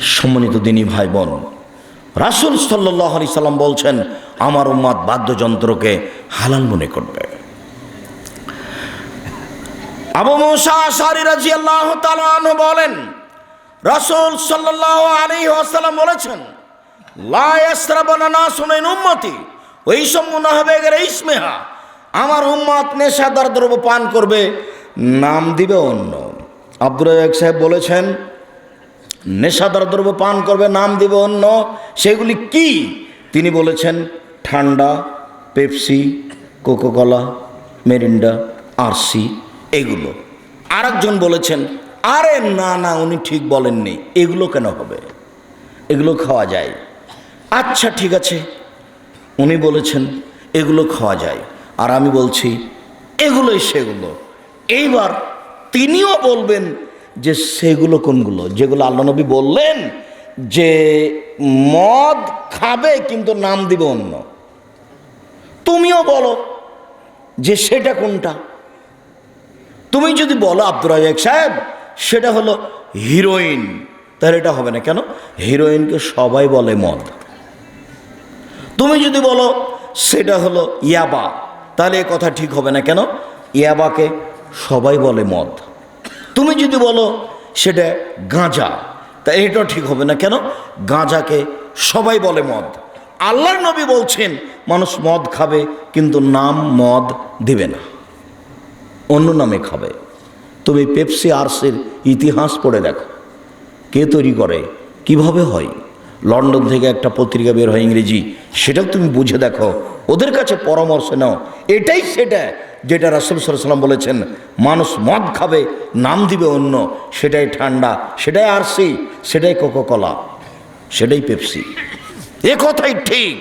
সম্মানিত দিনী ভাই বোন, রাসুল সাল্লাহ আলি সাল্লাম বলছেন, আমার উম্মাদ বাদ্যযন্ত্রকে হালাল মনে করবে। আল্লাহ বলেন, রাসুল সাল্লাহ বলেছেন উম্মতি, ওই হবে আমার উম্মত নেশাদার দ্রব্য পান করবে, নাম দিবে অন্য। আব্দুল সাহেব বলেছেন নেশাদার দ্রব্য পান করবে, নাম দিবে অন্য। সেগুলি কি? তিনি বলেছেন, ঠান্ডা, পেপসি, কোকোকলা, মেরিন্ডা, আরসি, এগুলো। আরেকজন বলেছেন, আরে না না, উনি ঠিক বলেননি, এগুলো কেন হবে? এগুলো খাওয়া যায়। আচ্ছা ঠিক আছে। উনি বলেছেন, এগুলো খাওয়া যায়। আর আমি বলছি, এগুলোই সেগুলো। এইবার তিনিও বলবেন যে সেগুলো কোনগুলো? যেগুলো আল্লাহ নবী বললেন যে মদ খাবে কিন্তু নাম দিবে অন্য। তুমিও বলো যে সেটা কোনটা? তুমি যদি বলো আব্দুর রাজাক সাহেব, সেটা হলো হিরোইন। তাহলে এটা হবে না কেন? হিরোইনকে সবাই বলে মদ। তুমি যদি বলো সেটা হলো ইয়াবা, তাহলে কথা ঠিক হবে না কেন? ইয়াবাকে সবাই বলে মদ। তুমি যদি বলো সেটা গাঁজা, তা এটাও ঠিক হবে না। কেন? গাঁজাকে সবাই বলে মদ। আল্লাহর নবী বলছেন, মানুষ মদ খাবে, কিন্তু নাম মদ দিবে না। অন্য নামে খাবে। তুমি পেপসি আর্সের ইতিহাস পড়ে দেখো। কে তৈরি করে? কীভাবে হয়? লন্ডন থেকে একটা পত্রিকা বের হয় ইংরেজি, সেটাও তুমি বুঝে দেখো। ওদের কাছে পরামর্শ নাও। এটাই সেটা। যেটা রাসুল সাল্লাম বলেছেন, মানুষ মদ খাবে, নাম দিবে অন্য, সেটাই ঠান্ডা, সেটাই আরসি, সেটাই কোকোকলা, সেটাই পেপসি। এ কথাই ঠিক,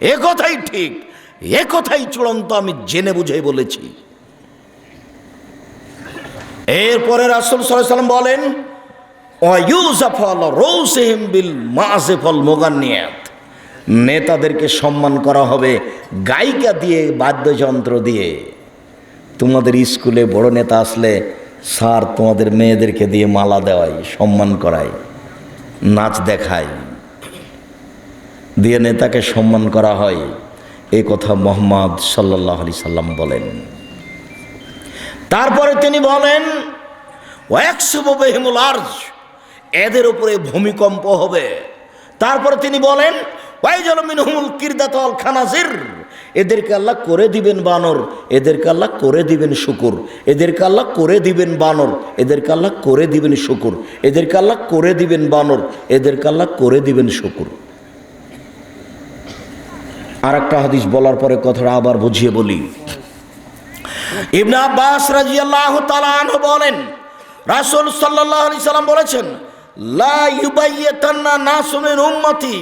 এ কথাই ঠিক, এ কথাই চূড়ান্ত আমি জেনে বুঝেই বলেছি। এরপরে রাসুল সাল্লাম বলেন নেতাদেরকে সম্মান করা হবে, গায়িকা দিয়ে, বাদ্যযন্ত্র দিয়ে। তোমাদের স্কুলে বড় নেতা আসলে স্যার তোমাদের মেয়েদেরকে দিয়ে মালা দেওয়াই সম্মান করায়, নাচ দেখায়, দিয়ে নেতাকে সম্মান করা হয়। এ কথা মোহাম্মদ সাল্লাহ আলি সাল্লাম বলেন। তারপরে তিনি বলেন আর্জ, এদের উপরে ভূমিকম্প হবে। তারপরে তিনি বলেন ওয়াইজলমিনহুমুল কিরদাতল খানাজির। এদেরকে আল্লাহ করে দিবেন বানর, এদেরকে আল্লাহ করে দিবেন শুকুর, এদেরকে আল্লাহ করে দিবেন বানর, এদেরকে আল্লাহ করে দিবেন শুকুর, এদেরকে আল্লাহ করে দিবেন বানর, এদেরকে আল্লাহ করে দিবেন শুকুর। আর একটা হাদিস বলার পরে কথাটা আবার বুঝিয়ে বলি। ইবনে আব্বাস তাআলা আনহু বলেন, রাসূল সাল্লাল্লাহু আলাইহি সাল্লাম বলেছেন, লা ইউবাইয়াতান্না নাসু মিন উম্মতি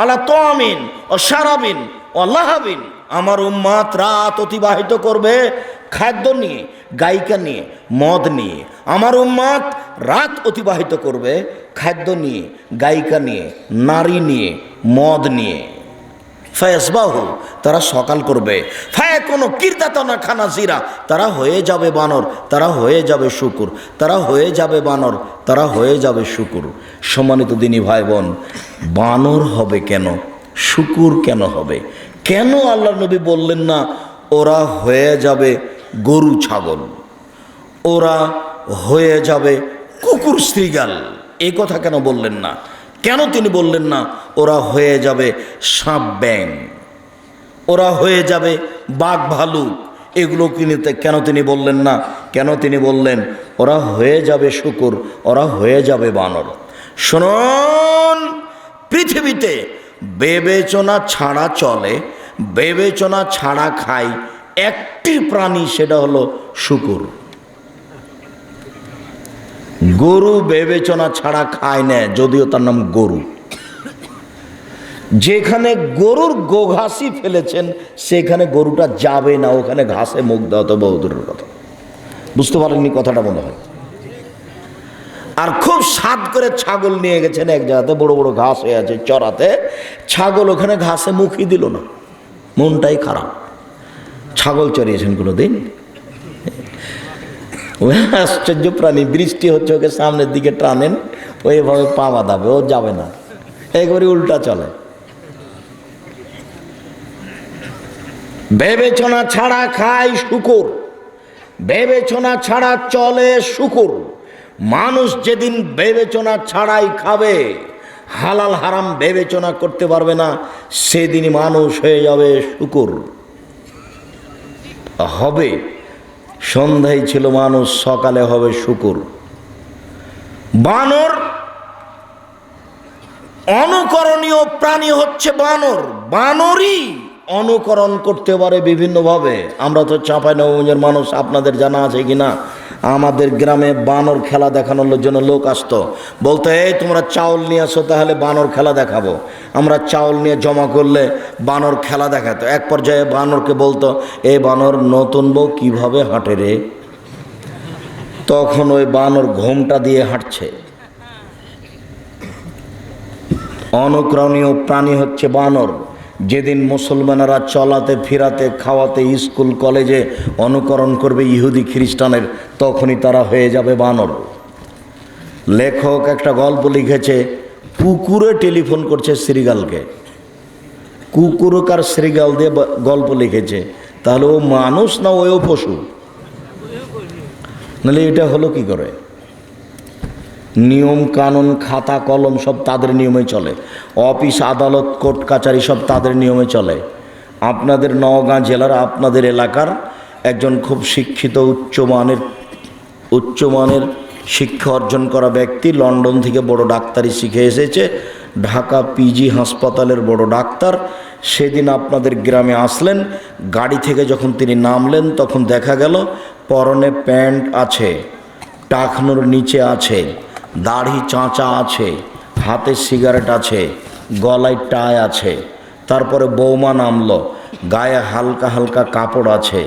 আলা তামিন ও শারাবিন ও লাহাবিন আমার উম্মাত রাত অতিবাহিত করবে খাদ্য নিয়ে, গায়িকা নিয়ে, মদ নিয়ে। আমার উম্মাত রাত অতিবাহিত করবে খাদ্য নিয়ে, গায়িকা নিয়ে, নারী নিয়ে, মদ নিয়ে। ফায়াসবাহু, তারা সকাল করবে। ফায়া কোনো কীর্তাতনা খানা জিরা। তারা হয়ে যাবে বানর, তারা হয়ে যাবে শুকুর। তারা হয়ে যাবে বানর, তারা হয়ে যাবে শুকুর। সম্মানিত দিনী ভাই বোন, বানর হবে কেন? শুকুর কেন হবে? কেন আল্লাহ নবী বললেন না, ওরা হয়ে যাবে গরু ছাগল, ওরা হয়ে যাবে কুকুর শ্রীগাল এই কথা কেন বললেন না? কেন তিনি বললেন না, ওরা হয়ে যাবে সাপ ব্যাং ওরা হয়ে যাবে বাঘ ভালুক। এগুলো তিনি কেন তিনি বললেন না? কেন তিনি বললেন, ওরা হয়ে যাবে শুকুর, ওরা হয়ে যাবে বানর। শুনুন, পৃথিবীতে বিবেচনা ছাড়া চলে বিবেচনা ছাড়া খায় একটি প্রাণী সেটা হলো শুকুর। গরু বিবেচনা ছাড়া খায় না, যদিও তার নাম গরু। যেখানে গরুর গোঘাসি ফেলেছেন, সেখানে গরুটা যাবে না, ওখানে ঘাসে মুখ দেওয়া তো বহুদূরের কথা। বুঝতে পারেননি কথাটা মনে হয়? আর খুব স্বাদ করে ছাগল নিয়ে গেছেন এক জায়গাতে, বড় বড় ঘাস হয়ে আছে, চড়াতে। ছাগল ওখানে ঘাসে মুখই দিল না। মনটাই খারাপ। ছাগল চড়িয়েছেন কোনো দিন আশ্চর্য প্রাণী, বৃষ্টি হচ্ছে, ওকে সামনের দিকে টানেন ওইভাবে পা বাঁধাবে, ও যাবে না। একেবারে উল্টা চলে। বিবেচনা ছাড়া খায় শুকুর, বিবেচনা ছাড়া চলে শুকুর। মানুষ যেদিন বিবেচনা ছাড়াই খাবে হালাল হারাম বিবেচনা করতে পারবে না, সেদিনই মানুষ হয়ে যাবে শুকুর। হবে, সন্ধ্যায় ছিল মানুষ, সকালে হবে শুকুর। বানর অনুকরণীয় প্রাণী হচ্ছে বানর। বানরই অনুকরণ করতে পারে বিভিন্নভাবে। আমরা তো চাঁপাই নবগঞ্জের মানুষ, আপনাদের জানা আছে কি না আমাদের গ্রামে বানর খেলা দেখানোর জন্য লোক আসতো। বলতো, এই তোমরা চাউল নিয়ে আসো, তাহলে বানর খেলা দেখাবো। আমরা চাউল নিয়ে জমা করলে বানর খেলা দেখাতো। এক পর্যায়ে বানরকে বলতো, এ বানর নতুন বউ কীভাবে হাঁটে রে? তখন ওই বানর ঘোমটা দিয়ে হাঁটছে। অনুকরণীয় প্রাণী হচ্ছে বানর। যেদিন মুসলমানেরা চলাতে, ফিরাতে, খাওয়াতে, স্কুল, কলেজে অনুকরণ করবে ইহুদি খ্রিস্টানের, তখনই তারা হয়ে যাবে বানর। লেখক একটা গল্প লিখেছে, কুকুরে টেলিফোন করছে শ্রীগালকে। কুকুরকার শ্রীগাল দিয়ে গল্প লিখেছে, তাহলে ও মানুষ না ওও পশু? নাহলে এটা হলো কি করে? নিয়ম, কানুন, খাতা, কলম সব তাদের নিয়মে চলে। অফিস, আদালত, কোর্ট, কাচারি সব তাদের নিয়মে চলে। আপনাদের নওগাঁ জেলার, আপনাদের এলাকার একজন খুব শিক্ষিত, উচ্চমানের উচ্চমানের শিক্ষা অর্জন করা ব্যক্তি লন্ডন থেকে বড় ডাক্তারি শিখে এসেছে। ঢাকা পিজি হাসপাতালের বড় ডাক্তার। সেদিন আপনাদের গ্রামে আসলেন। গাড়ি থেকে যখন তিনি নামলেন, তখন দেখা গেল, পরনে প্যান্ট আছে, টাকনোর নিচে আছে। দাড়ি চাঁচা আছে, হাতে সিগারেট আছে, গলায় টায় আছে। তারপরে বৌমা নামলো, গায়ে হালকা হালকা কাপড় আছে।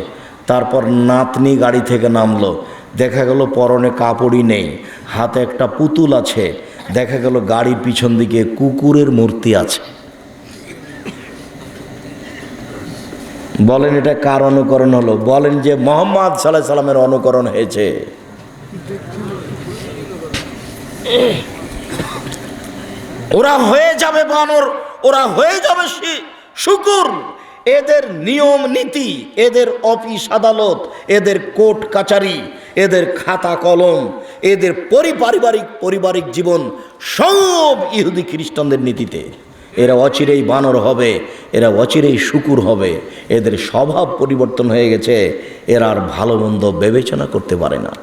তারপর নাতনি গাড়ি থেকে নামলো, দেখা গেল পরনে কাপড়ই নেই, হাতে একটা পুতুল আছে, দেখা গেল গাড়ির পিছন দিকে কুকুরের মূর্তি আছে। বলেন এটা কার অনুকরণ হলো? বলেন যে মোহাম্মদ সাল্লাহ সাল্লামের অনুকরণ হয়েছে। ওরা হয়ে যাবে বানর, ওরা হয়ে যাবে শুকুর। এদের নিয়ম নীতি, এদের অফিস আদালত, এদের কোর্ট কাচারি, এদের খাতা কলম, এদের পরিপারিবারিক পারিবারিক জীবন সব ইহুদি খ্রিস্টানদের নীতিতে। এরা অচিরেই বানর হবে, এরা অচিরেই শুকুর হবে, এদের স্বভাব পরিবর্তন হয়ে গেছে, এরা আর ভালো মন্দ বিবেচনা করতে পারে না।